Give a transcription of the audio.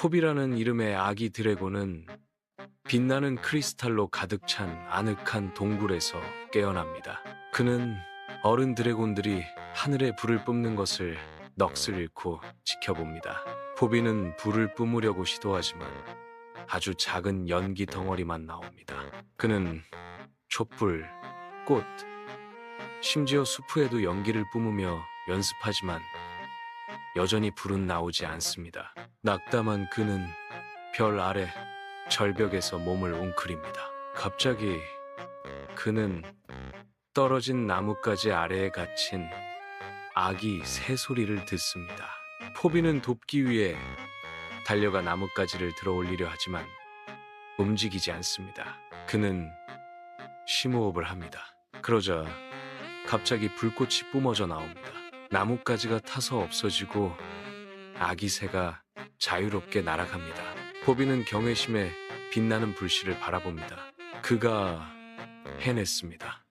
포비라는 이름의 아기 드래곤은 빛나는 크리스탈로 가득 찬 아늑한 동굴에서 깨어납니다. 그는 어른 드래곤들이 하늘에 불을 뿜는 것을 넋을 잃고 지켜봅니다. 포비는 불을 뿜으려고 시도하지만 아주 작은 연기 덩어리만 나옵니다. 그는 촛불, 꽃, 심지어 수프에도 연기를 뿜으며 연습하지만 여전히 불은 나오지 않습니다. 낙담한 그는 별 아래 절벽에서 몸을 웅크립니다. 갑자기 그는 떨어진 나뭇가지 아래에 갇힌 아기 새 소리를 듣습니다. 포비는 돕기 위해 달려가 나뭇가지를 들어 올리려 하지만 움직이지 않습니다. 그는 심호흡을 합니다. 그러자 갑자기 불꽃이 뿜어져 나옵니다. 나뭇가지가 타서 없어지고 아기 새가 자유롭게 날아갑니다. 포비는 경외심에 빛나는 불씨를 바라봅니다. 그가 해냈습니다.